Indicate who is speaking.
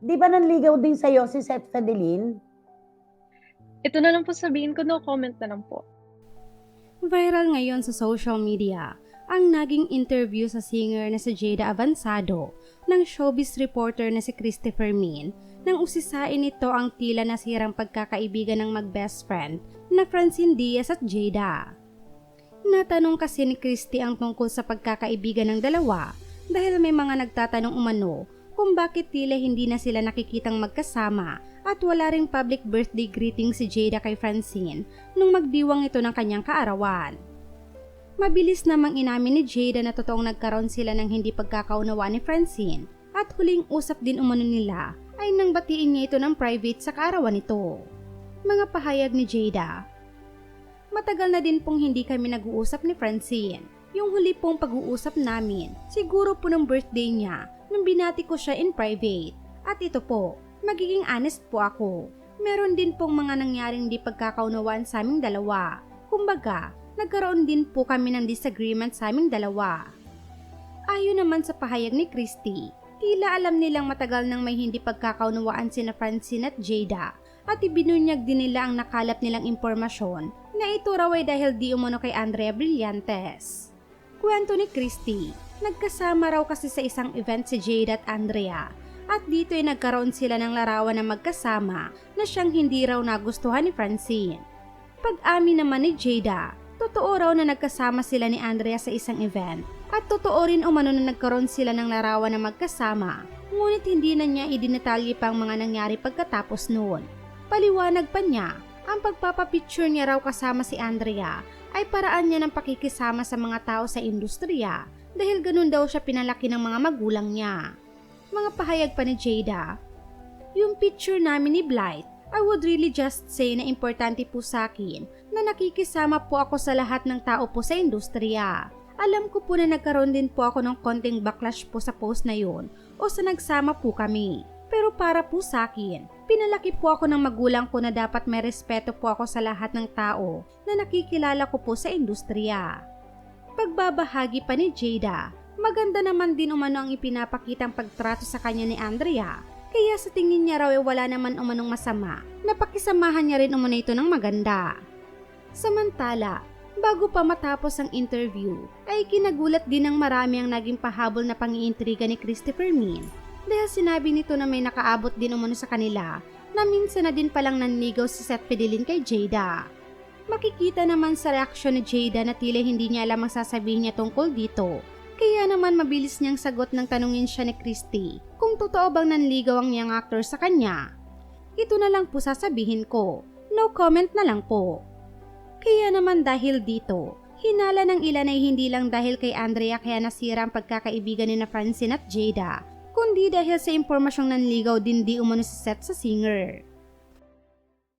Speaker 1: di ba nanligaw din sa'yo si Seth Fedelin?
Speaker 2: Ito na lang po sabihin ko, no comment na lang po.
Speaker 3: Viral ngayon sa social media ang naging interview sa singer na si Jada Avansado ng showbiz reporter na si Christopher Min nang usisain nito ang tila nasirang pagkakaibigan ng mag-best friend na Francine Diaz at Jada. Natanong kasi ni Christy ang tungkol sa pagkakaibigan ng dalawa dahil may mga nagtatanong umano kung bakit tila hindi na sila nakikitang magkasama at wala ring public birthday greeting si Jada kay Francine nung magdiwang ito ng kanyang kaarawan. Mabilis namang inamin ni Jada na totoong nagkaroon sila ng hindi pagkakaunawa ni Francine at huling usap din umano nila ay nang batiin niya ito ng private sa kaarawan nito. Mga pahayag ni Jada Matagal na din pong hindi kami nag-uusap ni Francine. Yung huli pong pag-uusap namin, siguro po ng birthday niya nung binati ko siya in private. At ito po, magiging honest po ako. Meron din pong mga nangyaring di pagkakaunawaan sa aming dalawa. Kumbaga, nagkaroon din po kami ng disagreement sa aming dalawa. Ayon naman sa pahayag ni Christy, tila alam nilang matagal nang may hindi pagkakaunawaan sina Francine at Jada at ibinunyag din nila ang nakalap nilang impormasyon na ito raw ay dahil di umano kay Andrea Brillantes. Kwento ni Christy, nagkasama raw kasi sa isang event si Jada at Andrea at dito ay nagkaroon sila ng larawan na magkasama na siyang hindi raw nagustuhan ni Francine. Pag-amin naman ni Jada, totoo raw na nagkasama sila ni Andrea sa isang event at totoo rin umano na nagkaroon sila ng larawan na magkasama ngunit hindi na niya idinetalye pa ang mga nangyari pagkatapos noon. Paliwanag pa niya, ang pagpapapicture niya raw kasama si Andrea ay paraan niya ng pakikisama sa mga tao sa industriya dahil ganun daw siya pinalaki ng mga magulang niya. Mga pahayag pa ni Jada, yung picture namin ni Blight, I would really just say na importante po sa akin na nakikisama po ako sa lahat ng tao po sa industriya. Alam ko po na nagkaroon din po ako ng konting backlash po sa post na yun o sa nagsama po kami. Pero para po sa akin, pinalaki po ako ng magulang ko na dapat may respeto po ako sa lahat ng tao na nakikilala ko po sa industriya. Pagbabahagi pa ni Jada, maganda naman din umano ang ipinapakitang pagtrato sa kanya ni Andrea kaya sa tingin niya raw ay wala naman umanong masama na pakisamahan niya rin umano ito ng maganda. Samantala, bago pa matapos ang interview, ay kinagulat din ng marami ang naging pahabol na pangiintriga ni Christopher Min dahil sinabi nito na may nakaabot din umano sa kanila na minsan na din palang nanligaw si Seth Pedilin kay Jada. Makikita naman sa reaksyon ni Jada na tila hindi niya alam ang sasabihin niya tungkol dito. Kaya naman mabilis niyang sagot ng tanungin siya ni Christy kung totoo bang nanligaw ang niyang actor sa kanya. Ito na lang po sasabihin ko. No comment na lang po. Kaya naman dahil dito, hinala ng ilan ay hindi lang dahil kay Andrea kaya nasira ang pagkakaibigan ni na Francine at Jada, kundi dahil sa impormasyong nanligaw din di umano si Seth sa singer.